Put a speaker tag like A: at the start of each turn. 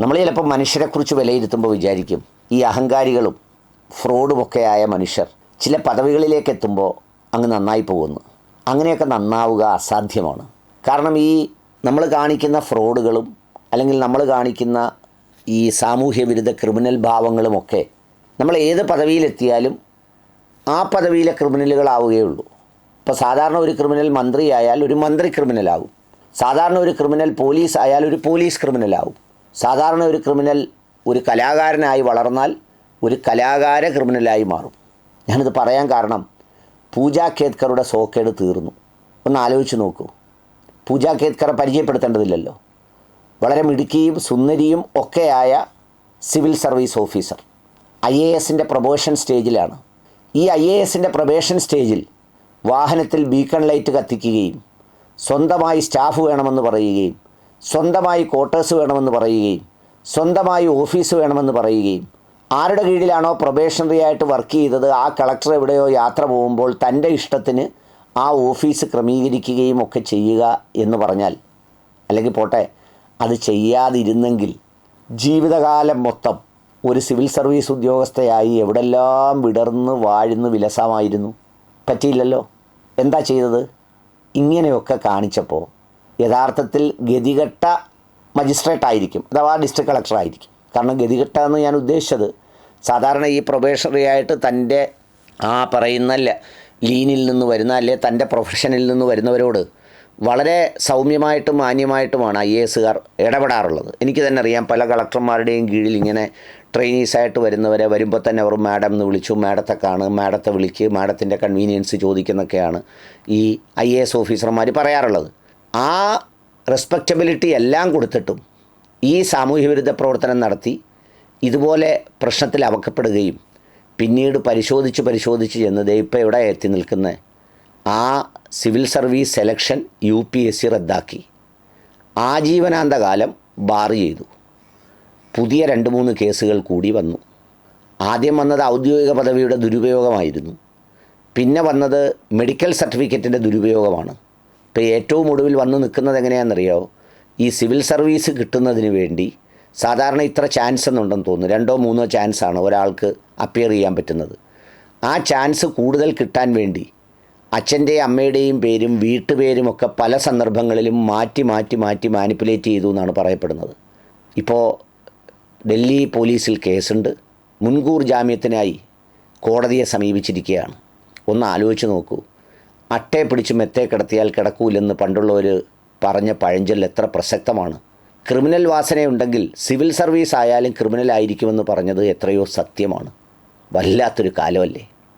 A: നമ്മൾ ചിലപ്പോൾ മനുഷ്യരെക്കുറിച്ച് വിലയിരുത്തുമ്പോൾ വിചാരിക്കും ഈ അഹങ്കാരികളും ഫ്രോഡുമൊക്കെ ആയ മനുഷ്യർ ചില പദവികളിലേക്ക് എത്തുമ്പോൾ അങ്ങ് നന്നായി പോകുന്നു. അങ്ങനെയൊക്കെ നന്നാവുക അസാധ്യമാണ്. കാരണം ഈ നമ്മൾ കാണിക്കുന്ന ഫ്രോഡുകളും അല്ലെങ്കിൽ നമ്മൾ കാണിക്കുന്ന ഈ സാമൂഹ്യ വിരുദ്ധ ക്രിമിനൽ ഭാവങ്ങളുമൊക്കെ നമ്മൾ ഏത് പദവിയിലെത്തിയാലും ആ പദവിയിലെ ക്രിമിനലുകളാവുകയുള്ളൂ. ഇപ്പോൾ സാധാരണ ഒരു ക്രിമിനൽ മന്ത്രിയായാൽ ഒരു മന്ത്രി ക്രിമിനലാവും സാധാരണ ഒരു ക്രിമിനൽ പോലീസ് ആയാൽ ഒരു പോലീസ് ക്രിമിനലാവും സാധാരണ ഒരു ക്രിമിനൽ ഒരു കലാകാരനായി വളർന്നാൽ ഒരു കലാകാര ക്രിമിനലായി മാറും. ഞാനിത് പറയാൻ കാരണം പൂജ കേത്കറുടെ സോക്കേട് തീർന്നു. ഒന്ന് ആലോചിച്ച് നോക്കൂ. പൂജ കേത്കറെ പരിചയപ്പെടുത്തേണ്ടതില്ലല്ലോ. വളരെ മിടുക്കിയും സുന്ദരിയും ഒക്കെയായ civil service officer. I A എസിന്റെ പ്രൊബോഷൻ സ്റ്റേജിലാണ്. ഈ ഐ എ എസിന്റെ പ്രൊബേഷൻ സ്റ്റേജിൽ വാഹനത്തിൽ ബീക്കൺ ലൈറ്റ് കത്തിക്കുകയും സ്വന്തമായി സ്റ്റാഫ് വേണമെന്ന് പറയുകയും സ്വന്തമായി ക്വാർട്ടേഴ്സ് വേണമെന്ന് പറയുകയും സ്വന്തമായി ഓഫീസ് വേണമെന്ന് പറയുകയും ആരുടെ കീഴിലാണോ പ്രൊബേഷണറി ആയിട്ട് വർക്ക് ചെയ്തത് ആ കളക്ടർ എവിടെയോ യാത്ര പോകുമ്പോൾ തന്റെ ഇഷ്ടത്തിന് ആ ഓഫീസ് ക്രമീകരിക്കുകയും ഒക്കെ ചെയ്യുക എന്ന് പറഞ്ഞാൽ അല്ലെങ്കിൽ പോട്ടെ അത് ചെയ്യാതിരുന്നെങ്കിൽ ജീവിതകാലം മൊത്തം ഒരു സിവിൽ സർവീസ് ഉദ്യോഗസ്ഥയായി എവിടെല്ലാം വിടർന്ന് വാഴുന്നു വിലസമായിരുന്നു പറ്റിയില്ലല്ലോ. എന്താ ചെയ്തത്? ഇങ്ങനെയൊക്കെ കാണിച്ചപ്പോൾ യഥാർത്ഥത്തിൽ ഗതികെട്ട മജിസ്ട്രേറ്റ് ആയിരിക്കും അഥവാ ഡിസ്ട്രിക്ട് കളക്ടർ ആയിരിക്കും. കാരണം ഗതികെട്ട എന്ന് ഞാൻ ഉദ്ദേശിച്ചത് സാധാരണ ഈ പ്രൊബേഷണറി ആയിട്ട് തന്റെ ആ പറയുന്ന ലീനിൽ നിന്ന് വരുന്ന അല്ലെ തന്റെ പ്രൊഫഷനിൽ നിന്ന് വരുന്നവരോട് വളരെ സൗമ്യമായിട്ടും മാന്യമായിട്ടുമാണ് ഐ എ എസുകാർ ഇടപെടാറുള്ളത്. എനിക്ക് തന്നെ അറിയാം പല കളക്ടർമാരുടെയും കീഴിൽ ഇങ്ങനെ ട്രെയിനീസായിട്ട് വരുന്നവരെ വരുമ്പോൾ തന്നെ അവർ മാഡം എന്ന് വിളിച്ചു മാഡത്തെ കാണും മാഡത്തെ വിളിക്ക് മാഡത്തിന്റെ കൺവീനിയൻസ് ചോദിക്കുന്നൊക്കെയാണ് ഈ ഐ എ എസ് ഓഫീസർമാർ പറയാറുള്ളത്. ആ റെസ്പെക്റ്റബിലിറ്റി എല്ലാം കൊടുത്തിട്ടും ഈ സാമൂഹ്യ വിരുദ്ധ പ്രവർത്തനം നടത്തി ഇതുപോലെ പ്രശ്നത്തിൽ അവക്കപ്പെടുകയും പിന്നീട് പരിശോധിച്ച് പരിശോധിച്ച് ചെന്നത് ഇപ്പോൾ എവിടെ എത്തി നിൽക്കുന്നത് ആ civil service selection U P S C റദ്ദാക്കി. ആജീവനാന്ത കാലം ബാർ ചെയ്തു. പുതിയ രണ്ട് മൂന്ന് കേസുകൾ കൂടി വന്നു. ആദ്യം വന്നത് ഔദ്യോഗിക പദവിയുടെ ദുരുപയോഗമായിരുന്നു. പിന്നെ വന്നത് മെഡിക്കൽ സർട്ടിഫിക്കറ്റിന്റെ ദുരുപയോഗമാണ്. ഇപ്പോൾ ഏറ്റവും ഒടുവിൽ വന്ന് നിൽക്കുന്നത് എങ്ങനെയാണെന്നറിയോ ഈ സിവിൽ സർവീസ് കിട്ടുന്നതിന് വേണ്ടി സാധാരണ ഇത്ര ചാൻസ് എന്നുണ്ടെന്ന് തോന്നുന്നു. രണ്ടോ മൂന്നോ ചാൻസാണ് ഒരാൾക്ക് അപ്പിയർ ചെയ്യാൻ പറ്റുന്നത്. ആ ചാൻസ് കൂടുതൽ കിട്ടാൻ വേണ്ടി അച്ഛന്റെയും അമ്മയുടെയും പേരും വീട്ടുപേരും ഒക്കെ പല സന്ദർഭങ്ങളിലും മാറ്റി മാറ്റി മാറ്റി മാനിപ്പുലേറ്റ് ചെയ്തു എന്നാണ് പറയപ്പെടുന്നത്. ഇപ്പോൾ ഡൽഹി പോലീസിൽ കേസുണ്ട്. മുൻകൂർ ജാമ്യത്തിനായി കോടതിയെ സമീപിച്ചിരിക്കുകയാണ്. ഒന്ന് ആലോചിച്ച് നോക്കൂ. അട്ടയെ പിടിച്ച് മെത്തേ കിടത്തിയാൽ കിടക്കൂലെന്ന് പണ്ടുള്ളവർ പറഞ്ഞ പഴഞ്ചൊല്ല് എത്ര പ്രസക്തമാണ്. ക്രിമിനൽ വാസനയുണ്ടെങ്കിൽ സിവിൽ സർവീസ് ആയാലും ക്രിമിനൽ ആയിരിക്കുമെന്ന് പറഞ്ഞത് എത്രയോ സത്യമാണ്. വല്ലാത്തൊരു കാലമല്ലേ?